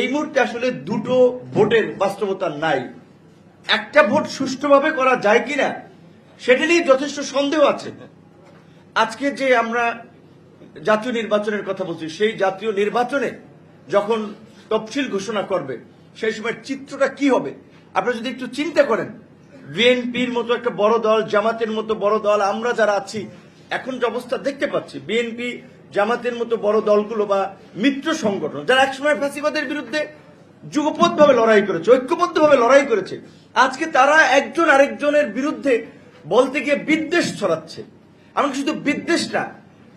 এই মুহূর্তে আসলে দুটো ভোটের বাস্তবতা নাই। একটা ভোট সুষ্ঠুভাবে করা যায় কিনা, সেটা নিয়ে যথেষ্ট সন্দেহ আছে। আজকে যে আমরা জাতীয় নির্বাচনের কথা বলছি, সেই জাতীয় নির্বাচনে যখন তফসিল ঘোষণা করবে, সেই সময় চিত্রটা কি হবে? আপনারা যদি একটু চিন্তা করেন, বিএনপির মতো একটা বড় দল, জামাতের মতো বড় দল, আমরা যারা আছি, এখন যে অবস্থা দেখতে পাচ্ছি, বিএনপি জামাতের মতো বড় দলগুলো বা মিত্র সংগঠন, যারা একসময় ফ্যাসিবাদের বিরুদ্ধে যুগপথভাবে লড়াই করেছে, ঐক্যবদ্ধভাবে লড়াই করেছে, আজকে তারা একজন আরেকজনের বিরুদ্ধে বলতে গিয়ে বিদ্বেষ ছড়াচ্ছে। এমনকি শুধু বিদ্বেষ না,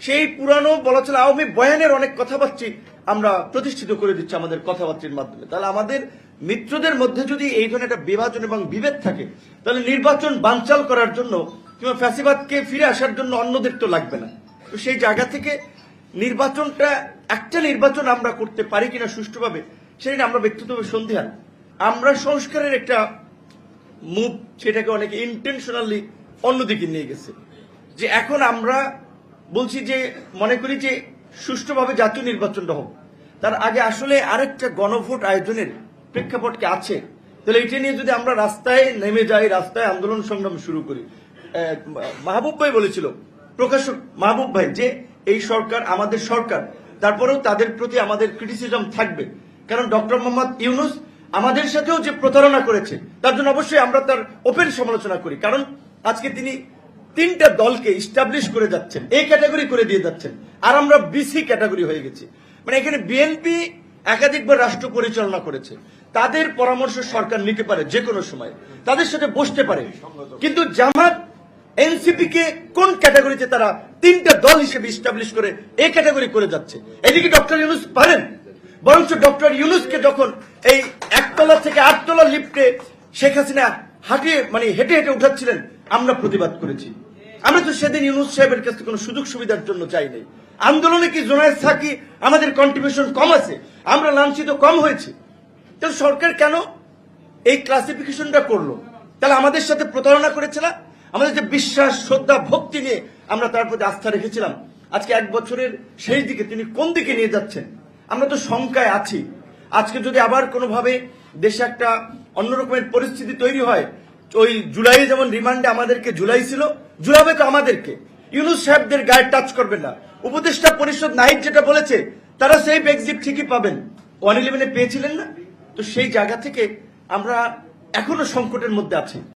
সেই পুরানো বলা চলে আওয়ামী বয়ানের অনেক কথাবার্তি আমরা প্রতিষ্ঠিত করে দিচ্ছি আমাদের কথাবার্তির মাধ্যমে। তাহলে আমাদের মিত্রদের মধ্যে যদি এই ধরনের একটা বিভাজন এবং বিভেদ থাকে, তাহলে নির্বাচন বানচাল করার জন্য কিংবা ফ্যাসিবাদকে ফিরে আসার জন্য অন্যদের তো লাগবে না। তো সেই জায়গা থেকে নির্বাচনটা, একটা নির্বাচন আমরা করতে পারি কিনা সুষ্ঠুভাবে, সেটা আমরা ব্যক্তিগতভাবে সন্দেহান আমরা সংস্কারের একটা মুভ সেটাকে অনেকে ইন্টেনশনালি অন্যদিকে নিয়ে গেছে। যে এখন আমরা বলছি যে, মনে করি যে সুষ্ঠুভাবে জাতীয় নির্বাচনটা হোক। তার আগে আসলে আরেকটা গণভোট আয়োজনের প্রেক্ষাপট কি আছে। তাহলে এটা নিয়ে যদি আমরা রাস্তায় নেমে যাই, রাস্তায় আন্দোলন সংগ্রাম শুরু করি মাহবুব ভাই বলেছিল, প্রকাশক মাহবুব ভাই, যে এই সরকার আমাদের সরকার। তারপরেও তাদের প্রতি আমাদের ক্রিটিসিজম থাকবে। কারণ ডক্টর মোহাম্মদ ইউনুস আমাদের সাথেও যে প্রতারণা করেছে, তার জন্য অবশ্যই আমরা তার ওপেন সমালোচনা করি। কারণ আজকে তিনি তিনটা দলকে ইস্টাবলিশ করে যাচ্ছেন এই ক্যাটাগরি করে দিয়ে যাচ্ছেন। আর আমরা বিসি ক্যাটাগরি হয়ে গেছি। মানে এখানে বিএনপি একাধিকবার রাষ্ট্র পরিচালনা করেছে। তাদের পরামর্শ সরকার নিতে পারে যে কোনো সময়। তাদের সাথে বসতে পারে। কিন্তু জামাত এনসিপি কে কোন ক্যাটাগরিতে তারা তিনটা দল হিসেবে ইস্টাবলিশ করে এই ক্যাটাগরি করে যাচ্ছে? এদিকে ডক্টর ইউনুস পারেন? বরঞ্চ ডক্টর ইউনুসকে যখন এই একতলা থেকে আটতলা লিফটে শেখ হাসিনা হাঁটিয়ে মানে হেঁটে হেঁটে উঠাচ্ছিলেন, আমরা প্রতিবাদ করেছি। আমরা তো সেদিন ইউনুস সাহেবের কাছে কোনো সুযোগ সুবিধার জন্য চাই নাই। আন্দোলনে কি জোনায়েদ থাকি আমাদের কন্ট্রিবিউশন কম আছে? আমরা লাঞ্ছিত কম হয়েছে। তো সরকার কেন এই ক্লাসিফিকেশনটা করল? তাহলে আমাদের সাথে প্রতারণা করেছে আমাদের যে বিশ্বাস, শ্রদ্ধা, ভক্তি নিয়ে আমরা তার প্রতি আস্থা রেখেছিলাম। আজকে এক বছরের সেই দিকে তিনি কোন দিকে নিয়ে যাচ্ছেন? আমরা তো শঙ্কায় আছি। আজকে যদি আবার কোনোভাবে দেশে একটা অন্যরকমের পরিস্থিতি তৈরি হয়, ওই জুলাই যেমন রিমান্ডে আমাদেরকে জুলাই ছিল, জুলাবে তো আমাদেরকে। ইউনুস সাহেবদের গায়ে টাচ করবেন না। উপদেষ্টা পরিষদ নাইট যেটা বলেছে, তারা সেই এক্সিট ঠিকই পাবেন। ওয়ান ইলেভেনে পেয়েছিলেন না। তো সেই জায়গা থেকে আমরা এখনও সংকটের মধ্যে আছি।